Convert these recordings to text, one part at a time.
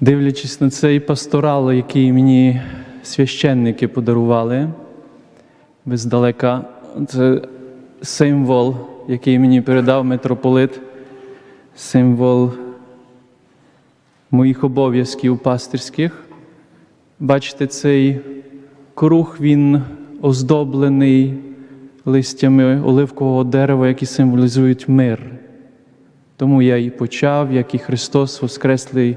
Дивлячись на цей пасторал, який мені священники подарували, ви здалека, це символ, який мені передав митрополит, символ моїх обов'язків пастирських. Бачите, цей круг він оздоблений листями оливкового дерева, які символізують мир. Тому я і почав, як і Христос Воскреслий,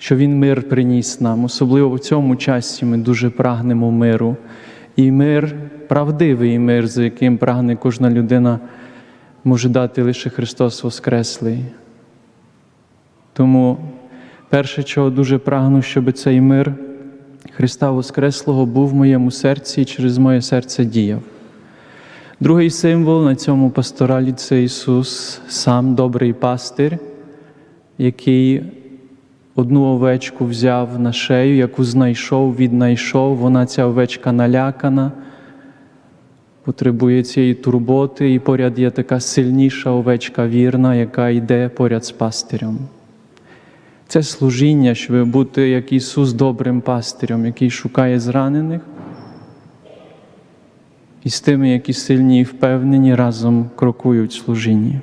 що Він мир приніс нам. Особливо в цьому часі ми дуже прагнемо миру. І мир, правдивий мир, за яким прагне кожна людина, може дати лише Христос Воскреслий. Тому перше, чого дуже прагну, щоб цей мир Христа Воскреслого був в моєму серці і через моє серце діяв. Другий символ на цьому пасторалі це Ісус, сам добрий пастир, який одну овечку взяв на шею, яку знайшов, віднайшов. Вона ця овечка налякана, потребує цієї турботи, і поряд є така сильніша овечка вірна, яка йде поряд з пастирем. Це служіння, щоб бути як Ісус добрим пастирем, який шукає зранених. І з тими, які сильні і впевнені, разом крокують в служінні.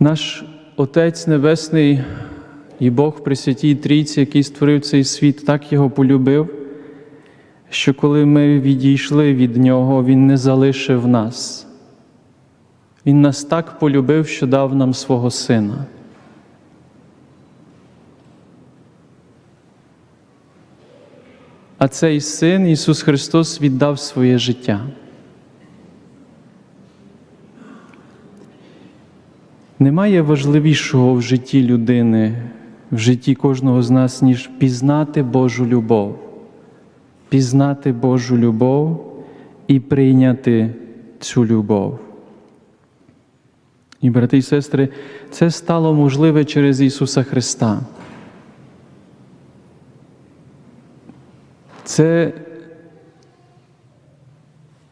Наш Отець Небесний і Бог при Святій Трійці, який створив цей світ, так його полюбив, що коли ми відійшли від Нього, Він не залишив нас. Він нас так полюбив, що дав нам свого Сина. А цей син Ісус Христос віддав своє життя. Немає важливішого в житті людини, в житті кожного з нас, ніж пізнати Божу любов, пізнати Божу любов і прийняти цю любов. І, брати і сестри, це стало можливе через Ісуса Христа. Це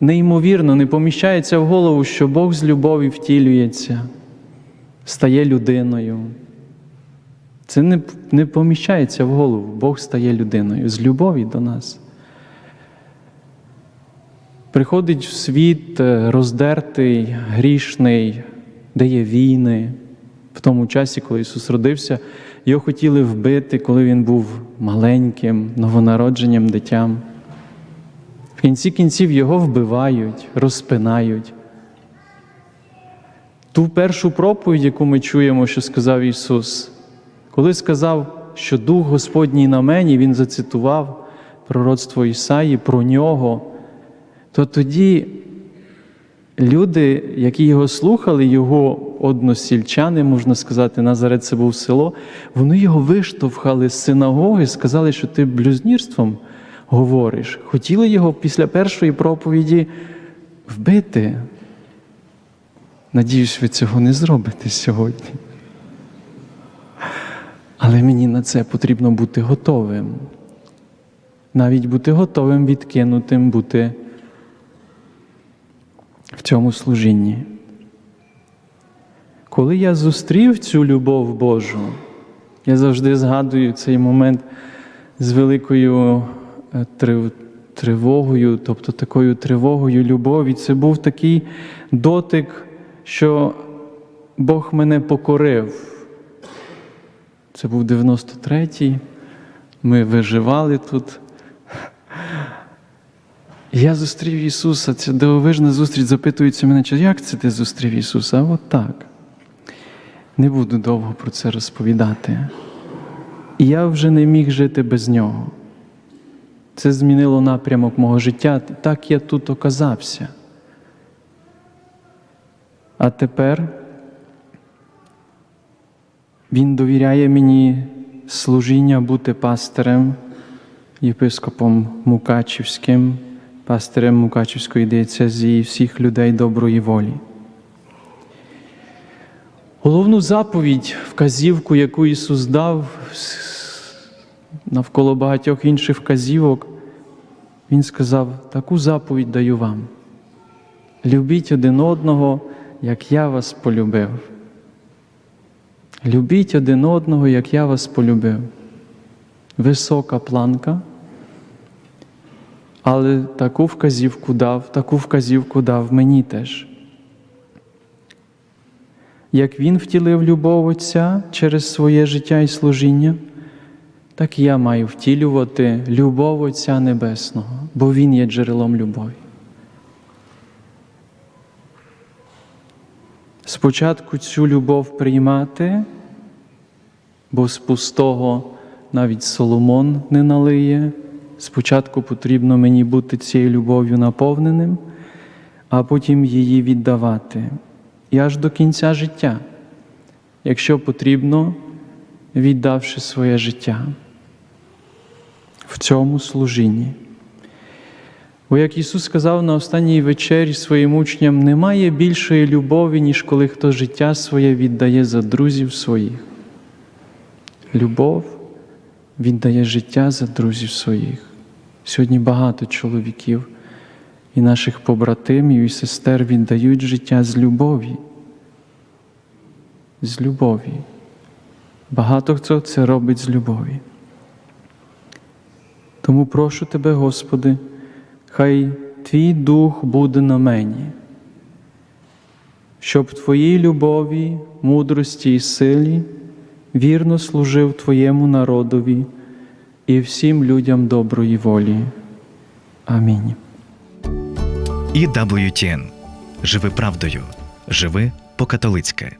неймовірно, не поміщається в голову, що Бог з любові втілюється, стає людиною. Це не, не поміщається в голову, Бог стає людиною з любові до нас. Приходить в світ е, роздертий, грішний, де є війни. В тому часі, коли Ісус родився, його хотіли вбити, коли Він був маленьким, новонародженням дитям. В кінці кінців його вбивають, розпинають. Ту першу проповідь, яку ми чуємо, що сказав Ісус, коли сказав, що Дух Господній на мені, Він зацитував пророцтво Ісаї про нього, то тоді люди, які його слухали, його односільчани, можна сказати, Назарет це був село, вони його виштовхали з синагоги, сказали, що ти блюзнірством говориш. Хотіли його після першої проповіді вбити. Надіюсь, ви цього не зробите сьогодні. Але мені на це потрібно бути готовим. Навіть бути готовим, відкинутим, бути в цьому служінні. Коли я зустрів цю любов Божу, я завжди згадую цей момент з великою е, тривогою, тобто такою тривогою любові. Це був такий дотик, що Бог мене покорив. Це був 93-й, ми виживали тут. Я зустрів Ісуса, ця дивовижна зустріч запитується мене, як це ти зустрів Ісуса? А от так. Не буду довго про це розповідати. Я вже не міг жити без нього. Це змінило напрямок мого життя. Так я тут оказався. А тепер Він довіряє мені служіння бути пастирем, єпископом Мукачівським, пастирем Мукачівської диецезії всіх людей доброї волі. Головну заповідь, вказівку, яку Ісус дав навколо багатьох інших вказівок, Він сказав: таку заповідь даю вам. Любіть один одного, як я вас полюбив. Любіть один одного, як я вас полюбив. Висока планка, але таку вказівку дав, таку вказівку дав мені теж. Як Він втілив любов Отця через своє життя і служіння, так і я маю втілювати любов Отця Небесного, бо Він є джерелом любові. Спочатку цю любов приймати, бо з пустого навіть Соломон не налиє. Спочатку потрібно мені бути цією любов'ю наповненим, а потім її віддавати. І аж до кінця життя, якщо потрібно, віддавши своє життя в цьому служінні. Бо як Ісус сказав на останній вечері своїм учням, немає більшої любові, ніж коли хто життя своє віддає за друзів своїх. Любов віддає життя за друзів своїх. Сьогодні багато чоловіків і наших побратимів і сестер віддають життя з любові. З любові. Багато хто це робить з любові. Тому прошу Тебе, Господи, хай Твій Дух буде на мені, щоб в Твоїй любові, мудрості і силі вірно служив Твоєму народові і всім людям доброї волі. Амінь. І WTN. Живи правдою, живи по-католицьки.